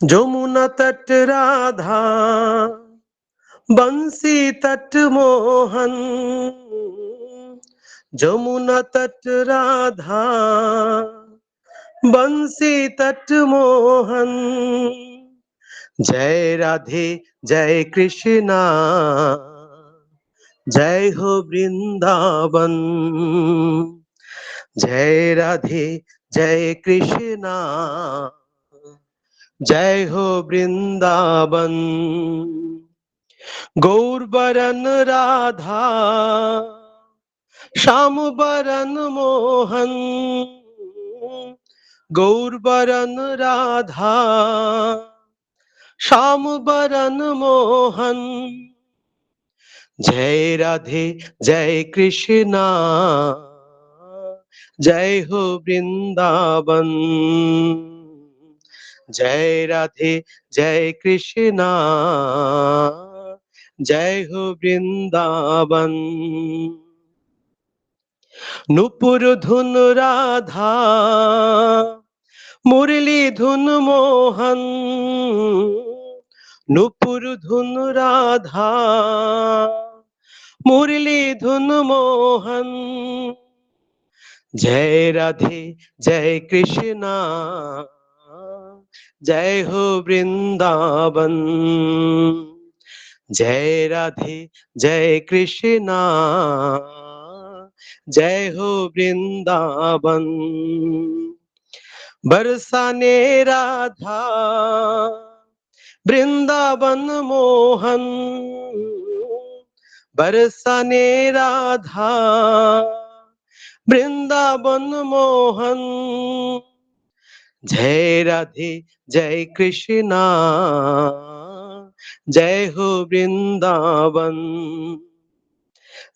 যমুনা তট রাধা, বংশী তট মোহন। যমুনা তট রাধা, বংশী তট মোহন। জয় রাধে, জয় কৃষ্ণ, জয় হো বৃন্দাবন। জয় রাধে, জয় কৃষ্ণ। जय हो वृंदावन गौर बरन राधा श्याम बरन मोहन गौर बरन राधा श्याम बरन मोहन जय राधे जय कृष्णा जय हो वृंदावन জয় রাধে, জয় কৃষ্ণা, জয় হো বৃন্দাবন। নুপুর ধুন রাধা, মুরলী ধুন মোহন। নুপুর ধুন রাধা, মুরলী ধুন মোহন। জয় রাধে, জয় কৃষ্ণা। जय हो वृंदावन। जय राधे, जय कृष्णा। जय हो वृंदावन। बरसाने राधा, वृंदावन मोहन। बरसाने राधा, वृंदावन मोहन। जय राधे जय कृष्णा जय हो वृंदावन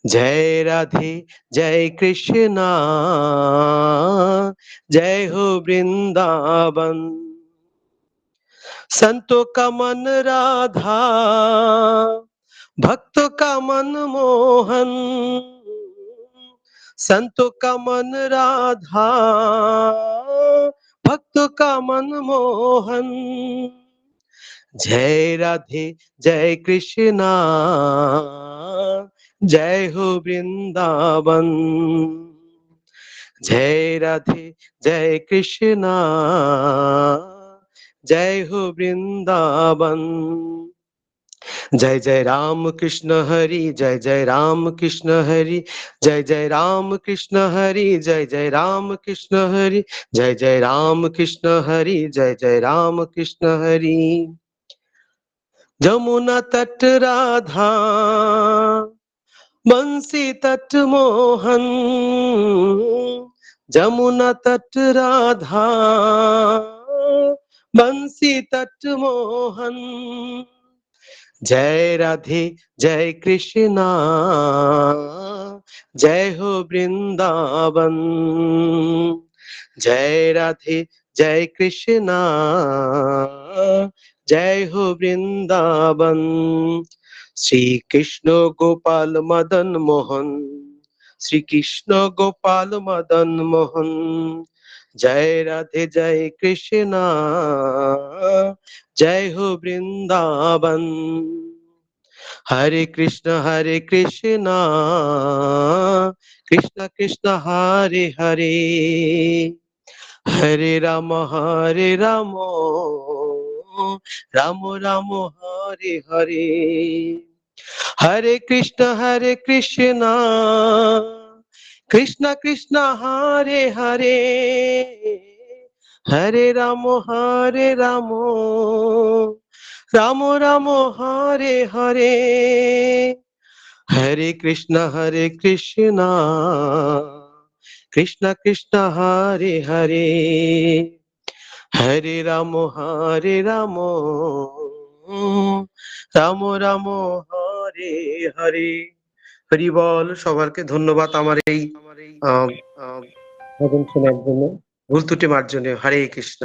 जय राधे जय कृष्णा जय हो वृंदावन संतों का मन राधा भक्तों का मन मोहन संतों का मन राधा भक्तों का मन मोहन जय राधे जय कृष्णा जय हो वृंदावन जय राधे जय कृष्णा जय हो वृंदावन जय जय राम कृष्ण हरि, जय जय राम कृष्ण हरि, जय जय राम कृष्ण हरि, जय जय राम कृष्ण हरि, जय जय राम कृष्ण हरि, जय जय राम कृष्ण हरि। जमुना तट राधा, बंसी तट मोहन, जमुना तट राधा, बंसी तट मोहन। জয় রাধে, জয় কৃষ্ণা, জয় হো বৃন্দাবন। জয় রাধে, জয় কৃষ্ণা, জয় হো বৃন্দাবন। শ্রীকৃষ্ণ গোপাল মদন মোহন, শ্রীকৃষ্ণ গোপাল মদন মোহন। জয় রাধে, জয় কৃষ্ণা जय हो वृंदावन। हरे कृष्ण, हरे कृष्णा, कृष्ण कृष्ण, हरे हरे। हरे राम हरे राम राम राम, हरे हरे। हरे कृष्ण, हरे कृष्णा, कृष्ण कृष्ण, हरे हरे। হরে রাম হরে রাম। রাম রাম, হরে হরে। হরে কৃষ্ণ হরে কৃষ্ণ। কৃষ্ণ কৃষ্ণ, হরে হরে। হরে রাম হরে রাম। রাম রাম, হরে হরে। হরি বল, সবারকে ধন্যবাদ আমার এই ভজন শোনার জন্য। ভুল ত্রুটি মার্জনীয়। হরে কৃষ্ণ।